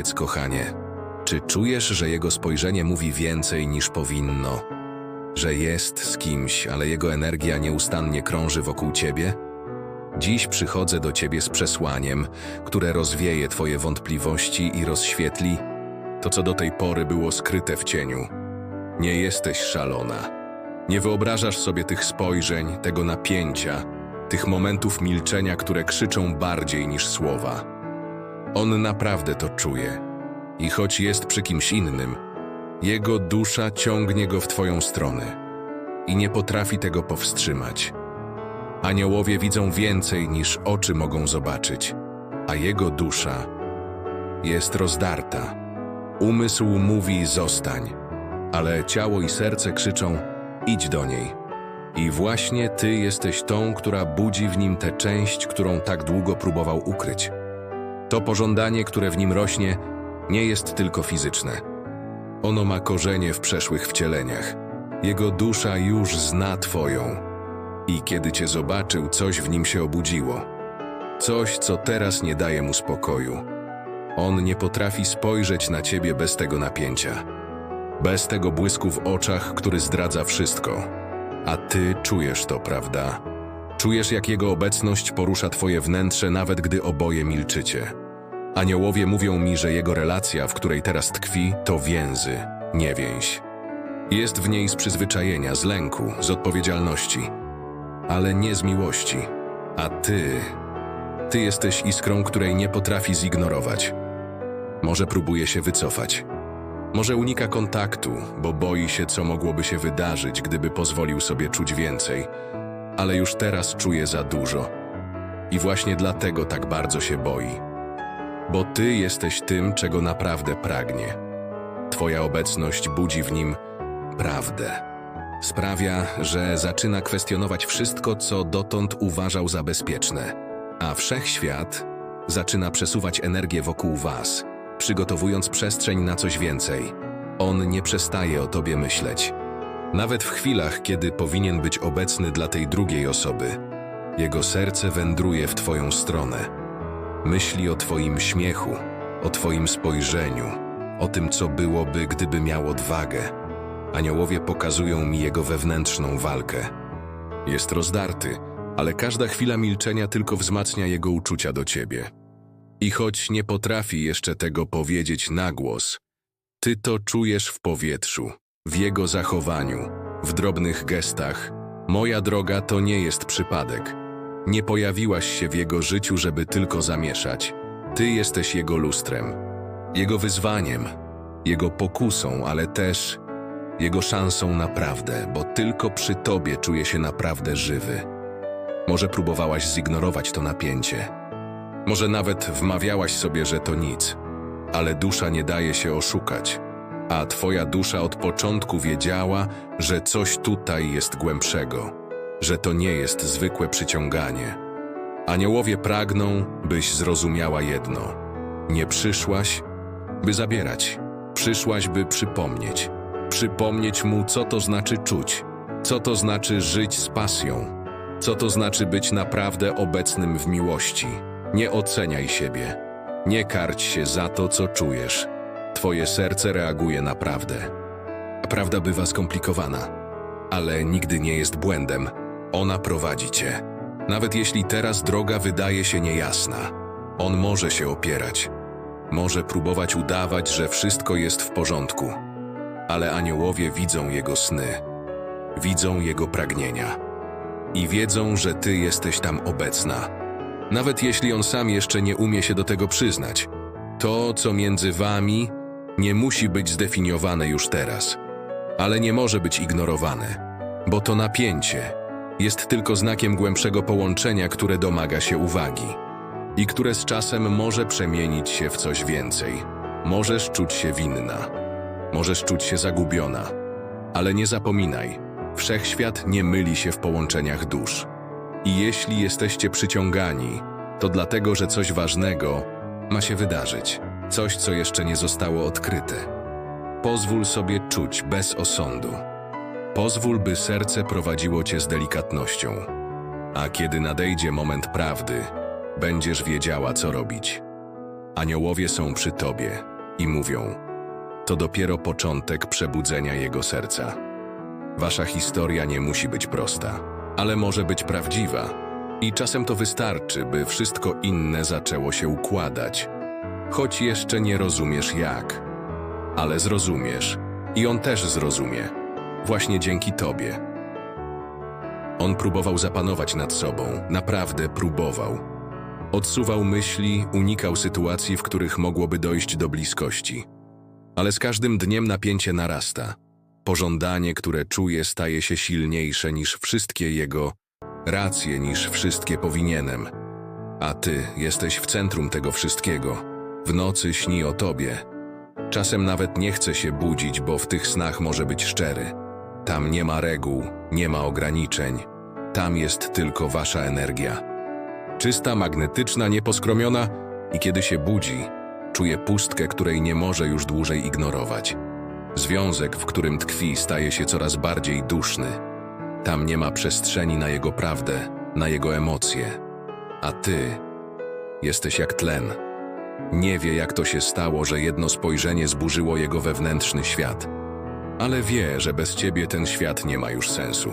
Powiedz, kochanie, czy czujesz, że jego spojrzenie mówi więcej niż powinno? Że jest z kimś, ale jego energia nieustannie krąży wokół ciebie? Dziś przychodzę do ciebie z przesłaniem, które rozwieje twoje wątpliwości i rozświetli to, co do tej pory było skryte w cieniu. Nie jesteś szalona. Nie wyobrażasz sobie tych spojrzeń, tego napięcia, tych momentów milczenia, które krzyczą bardziej niż słowa. On naprawdę to czuje. I choć jest przy kimś innym, jego dusza ciągnie go w twoją stronę i nie potrafi tego powstrzymać. Aniołowie widzą więcej niż oczy mogą zobaczyć, a jego dusza jest rozdarta. Umysł mówi zostań, ale ciało i serce krzyczą idź do niej. I właśnie ty jesteś tą, która budzi w nim tę część, którą tak długo próbował ukryć. To pożądanie, które w nim rośnie, nie jest tylko fizyczne. Ono ma korzenie w przeszłych wcieleniach. Jego dusza już zna Twoją. I kiedy Cię zobaczył, coś w nim się obudziło. Coś, co teraz nie daje mu spokoju. On nie potrafi spojrzeć na Ciebie bez tego napięcia. Bez tego błysku w oczach, który zdradza wszystko. A Ty czujesz to, prawda? Czujesz, jak Jego obecność porusza Twoje wnętrze, nawet gdy oboje milczycie. Aniołowie mówią mi, że jego relacja, w której teraz tkwi, to więzy, nie więź. Jest w niej z przyzwyczajenia, z lęku, z odpowiedzialności, ale nie z miłości. A ty, ty jesteś iskrą, której nie potrafi zignorować. Może próbuje się wycofać. Może unika kontaktu, bo boi się, co mogłoby się wydarzyć, gdyby pozwolił sobie czuć więcej, ale już teraz czuje za dużo. I właśnie dlatego tak bardzo się boi bo Ty jesteś tym, czego naprawdę pragnie. Twoja obecność budzi w nim prawdę. Sprawia, że zaczyna kwestionować wszystko, co dotąd uważał za bezpieczne, a wszechświat zaczyna przesuwać energię wokół Was, przygotowując przestrzeń na coś więcej. On nie przestaje o Tobie myśleć. Nawet w chwilach, kiedy powinien być obecny dla tej drugiej osoby, jego serce wędruje w Twoją stronę. Myśli o Twoim śmiechu, o Twoim spojrzeniu, o tym, co byłoby, gdyby miał odwagę. Aniołowie pokazują mi jego wewnętrzną walkę. Jest rozdarty, ale każda chwila milczenia tylko wzmacnia jego uczucia do Ciebie. I choć nie potrafi jeszcze tego powiedzieć na głos, Ty to czujesz w powietrzu, w jego zachowaniu, w drobnych gestach. Moja droga to nie jest przypadek. Nie pojawiłaś się w jego życiu, żeby tylko zamieszać. Ty jesteś jego lustrem, jego wyzwaniem, jego pokusą, ale też jego szansą naprawdę, bo tylko przy tobie czuje się naprawdę żywy. Może próbowałaś zignorować to napięcie. Może nawet wmawiałaś sobie, że to nic, ale dusza nie daje się oszukać. A twoja dusza od początku wiedziała, że coś tutaj jest głębszego że to nie jest zwykłe przyciąganie. Aniołowie pragną, byś zrozumiała jedno. Nie przyszłaś, by zabierać. Przyszłaś, by przypomnieć. Przypomnieć mu, co to znaczy czuć, co to znaczy żyć z pasją, co to znaczy być naprawdę obecnym w miłości. Nie oceniaj siebie. Nie karć się za to, co czujesz. Twoje serce reaguje naprawdę. Prawda bywa skomplikowana, ale nigdy nie jest błędem. Ona prowadzi cię. Nawet jeśli teraz droga wydaje się niejasna, on może się opierać. Może próbować udawać, że wszystko jest w porządku. Ale aniołowie widzą jego sny, widzą jego pragnienia i wiedzą, że ty jesteś tam obecna. Nawet jeśli on sam jeszcze nie umie się do tego przyznać, to, co między wami, nie musi być zdefiniowane już teraz, ale nie może być ignorowane, bo to napięcie jest tylko znakiem głębszego połączenia, które domaga się uwagi i które z czasem może przemienić się w coś więcej. Możesz czuć się winna, możesz czuć się zagubiona, ale nie zapominaj, wszechświat nie myli się w połączeniach dusz. I jeśli jesteście przyciągani, to dlatego, że coś ważnego ma się wydarzyć, coś, co jeszcze nie zostało odkryte. Pozwól sobie czuć bez osądu. Pozwól, by serce prowadziło cię z delikatnością, a kiedy nadejdzie moment prawdy, będziesz wiedziała, co robić. Aniołowie są przy tobie, i mówią: To dopiero początek przebudzenia jego serca. Wasza historia nie musi być prosta, ale może być prawdziwa. I czasem to wystarczy, by wszystko inne zaczęło się układać. Choć jeszcze nie rozumiesz jak, ale zrozumiesz i on też zrozumie, właśnie dzięki tobie. On próbował zapanować nad sobą, naprawdę próbował. Odsuwał myśli, unikał sytuacji, w których mogłoby dojść do bliskości. Ale z każdym dniem napięcie narasta. Pożądanie, które czuje, staje się silniejsze niż wszystkie jego racje, niż wszystkie powinienem. A ty jesteś w centrum tego wszystkiego. W nocy śni o tobie. Czasem nawet nie chce się budzić, bo w tych snach może być szczery. Tam nie ma reguł, nie ma ograniczeń. Tam jest tylko wasza energia. Czysta, magnetyczna, nieposkromiona i kiedy się budzi, czuje pustkę, której nie może już dłużej ignorować. Związek, w którym tkwi, staje się coraz bardziej duszny. Tam nie ma przestrzeni na jego prawdę, na jego emocje. A ty jesteś jak tlen. Nie wie, jak to się stało, że jedno spojrzenie zburzyło jego wewnętrzny świat. Ale wie, że bez ciebie ten świat nie ma już sensu.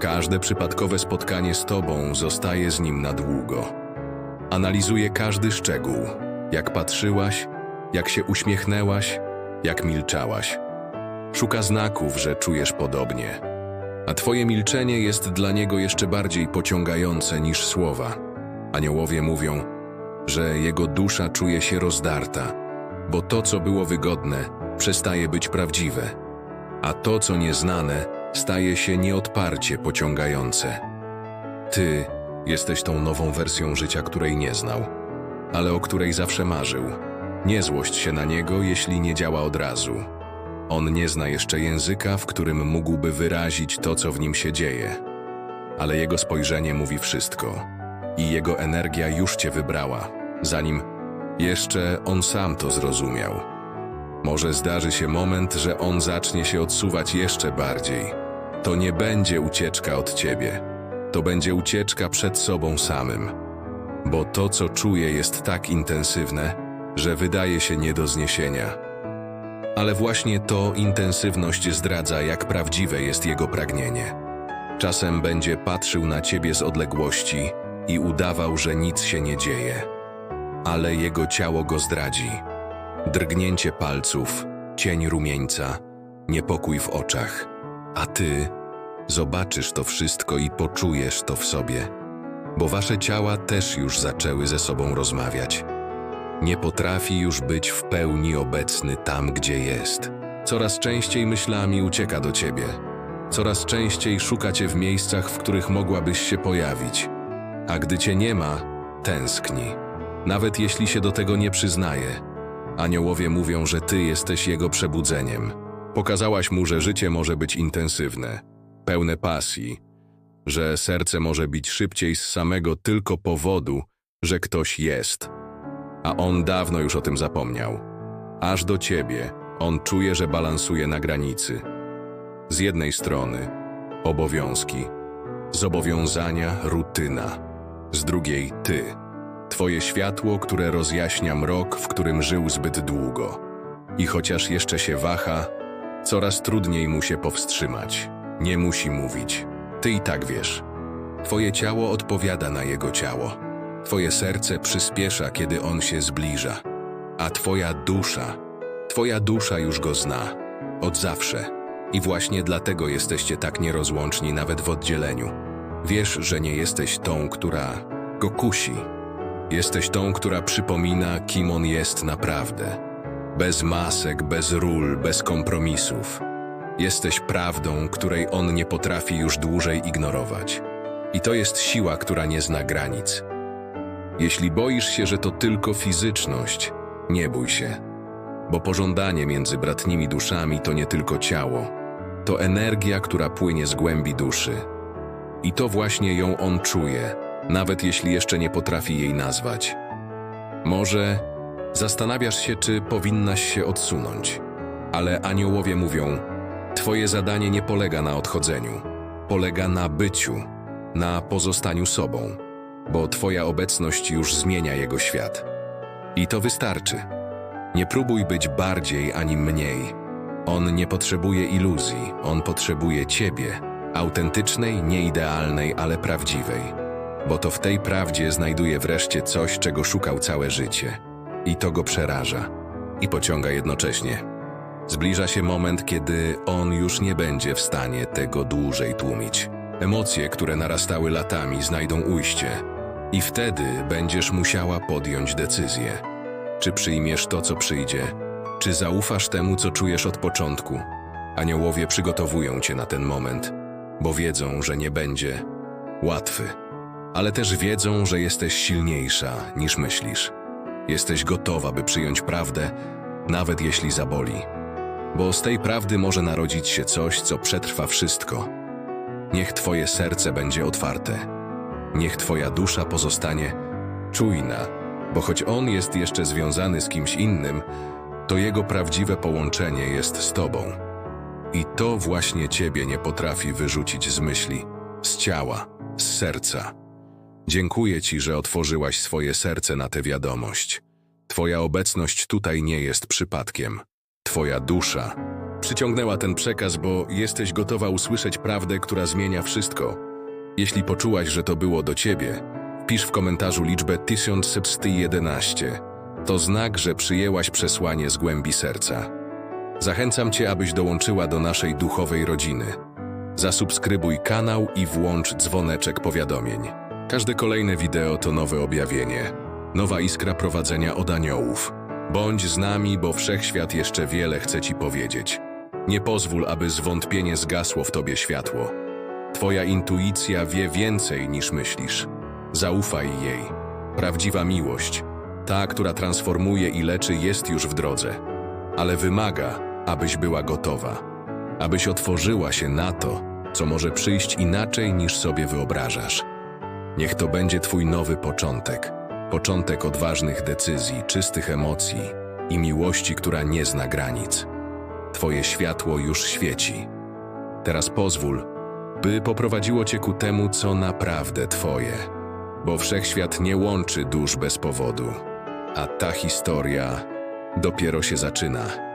Każde przypadkowe spotkanie z tobą zostaje z nim na długo. Analizuje każdy szczegół, jak patrzyłaś, jak się uśmiechnęłaś, jak milczałaś. Szuka znaków, że czujesz podobnie. A twoje milczenie jest dla niego jeszcze bardziej pociągające niż słowa. Aniołowie mówią, że jego dusza czuje się rozdarta, bo to, co było wygodne, przestaje być prawdziwe, a to, co nieznane, staje się nieodparcie pociągające. Ty jesteś tą nową wersją życia, której nie znał, ale o której zawsze marzył. Nie złość się na niego, jeśli nie działa od razu. On nie zna jeszcze języka, w którym mógłby wyrazić to, co w nim się dzieje. Ale jego spojrzenie mówi wszystko i jego energia już cię wybrała, zanim jeszcze on sam to zrozumiał. Może zdarzy się moment, że on zacznie się odsuwać jeszcze bardziej. To nie będzie ucieczka od ciebie, to będzie ucieczka przed sobą samym. Bo to, co czuje, jest tak intensywne, że wydaje się nie do zniesienia. Ale właśnie to intensywność zdradza, jak prawdziwe jest jego pragnienie. Czasem będzie patrzył na ciebie z odległości i udawał, że nic się nie dzieje. Ale jego ciało go zdradzi. Drgnięcie palców, cień rumieńca, niepokój w oczach. A ty zobaczysz to wszystko i poczujesz to w sobie, bo wasze ciała też już zaczęły ze sobą rozmawiać. Nie potrafi już być w pełni obecny tam, gdzie jest. Coraz częściej myślami ucieka do ciebie. Coraz częściej szuka cię w miejscach, w których mogłabyś się pojawić. A gdy cię nie ma, tęskni. Nawet jeśli się do tego nie przyznaje. Aniołowie mówią, że ty jesteś jego przebudzeniem. Pokazałaś mu, że życie może być intensywne, pełne pasji, że serce może bić szybciej z samego tylko powodu, że ktoś jest. A on dawno już o tym zapomniał. Aż do ciebie on czuje, że balansuje na granicy. Z jednej strony obowiązki, zobowiązania, rutyna. Z drugiej ty, twoje światło, które rozjaśnia mrok, w którym żył zbyt długo. I chociaż jeszcze się waha, coraz trudniej mu się powstrzymać. Nie musi mówić. Ty i tak wiesz. Twoje ciało odpowiada na jego ciało. Twoje serce przyspiesza, kiedy on się zbliża. A twoja dusza, twoja dusza już go zna. Od zawsze. I właśnie dlatego jesteście tak nierozłączni nawet w oddzieleniu. Wiesz, że nie jesteś tą, która go kusi. Jesteś tą, która przypomina, kim on jest naprawdę. Bez masek, bez ról, bez kompromisów. Jesteś prawdą, której on nie potrafi już dłużej ignorować. I to jest siła, która nie zna granic. Jeśli boisz się, że to tylko fizyczność, nie bój się, bo pożądanie między bratnimi duszami to nie tylko ciało, to energia, która płynie z głębi duszy. I to właśnie ją on czuje, nawet jeśli jeszcze nie potrafi jej nazwać. Może zastanawiasz się, czy powinnaś się odsunąć, ale aniołowie mówią: Twoje zadanie nie polega na odchodzeniu, polega na byciu, na pozostaniu sobą, bo Twoja obecność już zmienia jego świat. I to wystarczy. Nie próbuj być bardziej ani mniej. On nie potrzebuje iluzji, on potrzebuje ciebie, autentycznej, nieidealnej, ale prawdziwej. Bo to w tej prawdzie znajduje wreszcie coś, czego szukał całe życie. I to go przeraża i pociąga jednocześnie. Zbliża się moment, kiedy on już nie będzie w stanie tego dłużej tłumić. Emocje, które narastały latami, znajdą ujście, i wtedy będziesz musiała podjąć decyzję. Czy przyjmiesz to, co przyjdzie, czy zaufasz temu, co czujesz od początku? Aniołowie przygotowują cię na ten moment, bo wiedzą, że nie będzie łatwy, ale też wiedzą, że jesteś silniejsza niż myślisz. Jesteś gotowa, by przyjąć prawdę, nawet jeśli zaboli bo z tej prawdy może narodzić się coś, co przetrwa wszystko. Niech Twoje serce będzie otwarte. Niech Twoja dusza pozostanie czujna, bo choć On jest jeszcze związany z kimś innym, to Jego prawdziwe połączenie jest z Tobą. I to właśnie Ciebie nie potrafi wyrzucić z myśli, z ciała, z serca. Dziękuję Ci, że otworzyłaś swoje serce na tę wiadomość. Twoja obecność tutaj nie jest przypadkiem. Twoja dusza przyciągnęła ten przekaz, bo jesteś gotowa usłyszeć prawdę, która zmienia wszystko. Jeśli poczułaś, że to było do ciebie, wpisz w komentarzu liczbę 1111. To znak, że przyjęłaś przesłanie z głębi serca. Zachęcam Cię, abyś dołączyła do naszej duchowej rodziny. Zasubskrybuj kanał i włącz dzwoneczek powiadomień. Każde kolejne wideo to nowe objawienie, nowa iskra prowadzenia od aniołów. Bądź z nami, bo wszechświat jeszcze wiele chce Ci powiedzieć. Nie pozwól, aby zwątpienie zgasło w Tobie światło. Twoja intuicja wie więcej niż myślisz. Zaufaj jej. Prawdziwa miłość, ta, która transformuje i leczy, jest już w drodze, ale wymaga, abyś była gotowa, abyś otworzyła się na to, co może przyjść inaczej niż sobie wyobrażasz. Niech to będzie Twój nowy początek. Początek odważnych decyzji, czystych emocji i miłości, która nie zna granic. Twoje światło już świeci. Teraz pozwól, by poprowadziło Cię ku temu, co naprawdę Twoje. Bo wszechświat nie łączy dusz bez powodu, a ta historia dopiero się zaczyna.